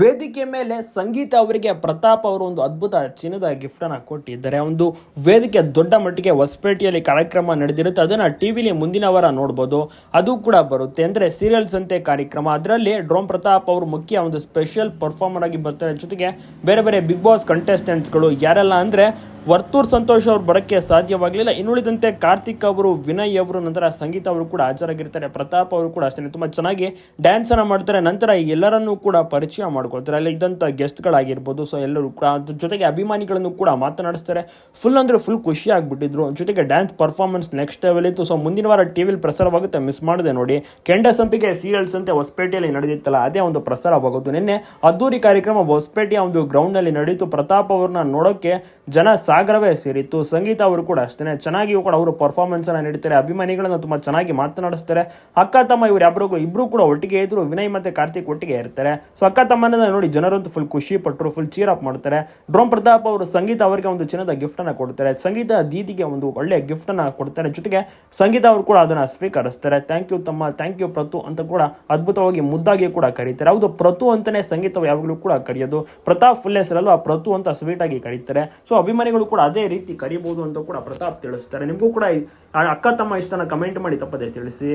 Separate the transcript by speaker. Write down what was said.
Speaker 1: ವೇದಿಕೆ ಮೇಲೆ ಸಂಗೀತ ಅವರಿಗೆ ಪ್ರತಾಪ್ ಅವರು ಒಂದು ಅದ್ಭುತ ಚಿನ್ನದ ಗಿಫ್ಟನ್ನು ಕೊಟ್ಟಿದ್ದಾರೆ. ಒಂದು ವೇದಿಕೆ ದೊಡ್ಡ ಮಟ್ಟಿಗೆ ಹೊಸಪೇಟೆಯಲ್ಲಿ ಕಾರ್ಯಕ್ರಮ ನಡೆದಿರುತ್ತೆ. ಅದನ್ನ ಟಿವಿಲಿ ಮುಂದಿನ ವಾರ ನೋಡ್ಬೋದು. ಅದು ಕೂಡ ಬರುತ್ತೆ. ಅಂದ್ರೆ ಸೀರಿಯಲ್ಸ್ ಅಂತೆ ಕಾರ್ಯಕ್ರಮ. ಅದರಲ್ಲಿ ಡ್ರೋಮ್ ಪ್ರತಾಪ್ ಅವರು ಮುಖ್ಯ ಒಂದು ಸ್ಪೆಷಲ್ ಪರ್ಫಾರ್ಮರ್ ಆಗಿ ಬರ್ತಾರೆ. ಜೊತೆಗೆ ಬೇರೆ ಬೇರೆ ಬಿಗ್ ಬಾಸ್ ಕಂಟೆಸ್ಟೆಂಟ್ಸ್ಗಳು ಯಾರೆಲ್ಲ ಅಂದ್ರೆ ವರ್ತೂರ್ ಸಂತೋಷ್ ಅವರು ಬರೋಕ್ಕೆ ಸಾಧ್ಯವಾಗಲಿಲ್ಲ. ಇನ್ನುಳಿದಂತೆ ಕಾರ್ತಿಕ್ ಅವರು, ವಿನಯ್ ಅವರು, ನಂತರ ಸಂಗೀತ ಅವರು ಕೂಡ ಹಾಜರಾಗಿರ್ತಾರೆ. ಪ್ರತಾಪ್ ಅವರು ಕೂಡ ಅಷ್ಟೇ ತುಂಬ ಚೆನ್ನಾಗಿ ಡ್ಯಾನ್ಸ್ ಅನ್ನ ಮಾಡ್ತಾರೆ. ನಂತರ ಎಲ್ಲರನ್ನೂ ಕೂಡ ಪರಿಚಯ ಮಾಡ್ಕೊಳ್ತಾರೆ. ಅಲ್ಲಿ ಇದ್ದಂಥ ಗೆಸ್ಟ್ಗಳಾಗಿರ್ಬೋದು ಸೊ ಎಲ್ಲರೂ ಕೂಡ ಅದ್ರ ಜೊತೆಗೆ ಅಭಿಮಾನಿಗಳನ್ನು ಕೂಡ ಮಾತನಾಡಿಸ್ತಾರೆ. ಫುಲ್ ಅಂದ್ರೆ ಫುಲ್ ಖುಷಿ ಆಗ್ಬಿಟ್ಟಿದ್ರು. ಜೊತೆಗೆ ಡ್ಯಾನ್ಸ್ ಪರ್ಫಾರ್ಮೆನ್ಸ್ ನೆಕ್ಸ್ಟ್ ಲೆವೆಲ್ ಇತ್ತು. ಸೊ ಮುಂದಿನ ವಾರ ಟಿವಿಲಿ ಪ್ರಸಾರವಾಗುತ್ತೆ. ಮಿಸ್ ಮಾಡಿದೆ ನೋಡಿ. ಕೆಂಡ ಸಂಪಿಗೆ ಸೀರಿಯಲ್ಸ್ ಅಂತೆ ಹೊಸಪೇಟೆಯಲ್ಲಿ ನಡೆದಿತ್ತಲ್ಲ, ಅದೇ ಒಂದು ಪ್ರಸಾರವಾಗೋದು. ನಿನ್ನೆ ಅದ್ದೂರಿ ಕಾರ್ಯಕ್ರಮ ಹೊಸಪೇಟೆಯ ಒಂದು ಗ್ರೌಂಡ್ನಲ್ಲಿ ನಡೆಯಿತು. ಪ್ರತಾಪ್ ಅವ್ರನ್ನ ನೋಡೋಕೆ ಜನ ಸಾಗರವೇ ಸೇರಿತ್ತು. ಸಂಗೀತ ಅವರು ಕೂಡ ಅಷ್ಟೇ ಚೆನ್ನಾಗಿಯೂ ಕೂಡ ಅವರು ಪರ್ಫಾರ್ಮೆನ್ಸ್ ಅನ್ನ ನೀಡ್ತಾರೆ. ಅಭಿಮಾನಿಗಳನ್ನ ತುಂಬಾ ಚೆನ್ನಾಗಿ ಮಾತನಾಡಿಸ್ತಾರೆ. ಅಕ್ಕ, ತಮ್ಮ ಇವ್ರು ಯಾಬ್ರಿಗೂ ಇಬ್ರು ಕೂಡ ಒಟ್ಟಿಗೆ ಇದ್ರು. ವಿನಯ್ ಮತ್ತೆ ಕಾರ್ತಿಕ್ ಒಟ್ಟಿಗೆ ಇರ್ತಾರೆ. ಸೊ ಅಕ್ಕ ತಮ್ಮನ ನೋಡಿ ಜನರಂತೂ ಫುಲ್ ಖುಷಿ ಪಟ್ಟರು ಫುಲ್ ಚೀರ್ ಅಪ್ ಮಾಡ್ತಾರೆ. ಡ್ರೋಮ್ ಪ್ರತಾಪ್ ಅವರು ಸಂಗೀತ ಅವರಿಗೆ ಒಂದು ಚಿನ್ನದ ಗಿಫ್ಟ್ ಅನ್ನ ಕೊಡ್ತಾರೆ. ಸಂಗೀತ ದೀದಿಗೆ ಒಂದು ಒಳ್ಳೆಯ ಗಿಫ್ಟ್ ಅನ್ನ ಕೊಡ್ತಾರೆ. ಜೊತೆಗೆ ಸಂಗೀತ ಅವರು ಕೂಡ ಅದನ್ನ ಸ್ವೀಕರಿಸ್ತಾರೆ. ಥ್ಯಾಂಕ್ ಯು ತಮ್ಮ. ಥ್ಯಾಂಕ್ ಯು ಪ್ರತು ಅಂತ ಕೂಡ ಅದ್ಭುತವಾಗಿ ಮುದ್ದಾಗಿ ಕೂಡ ಕರೀತಾರೆ. ಹೌದು, ಪ್ರತು ಅಂತಾನೆ ಸಂಗೀತ ಯಾವಾಗಲೂ ಕೂಡ ಕರೆಯೋದು. ಪ್ರತಾಪ್ ಫುಲ್ ಹೆಸರಲ್ವಾ? ಪ್ರತು ಅಂತ ಸ್ವೀಟ್ ಆಗಿ ಕರೀತಾರೆ. ಸೊ ಅಭಿಮಾನಿಗಳು ಕೂಡ ಅದೇ ರೀತಿ ಕರಿಬೋದು ಅಂತ ಕೂಡ ಪ್ರತಾಪ್ ತಿಳಿಸ್ತಾರೆ. ನಿಮಗೂ ಕೂಡ ಅಕ್ಕ ತಮ್ಮ ಇಷ್ಟನ ಕಮೆಂಟ್ ಮಾಡಿ ತಪ್ಪದೆ ತಿಳಿಸಿ.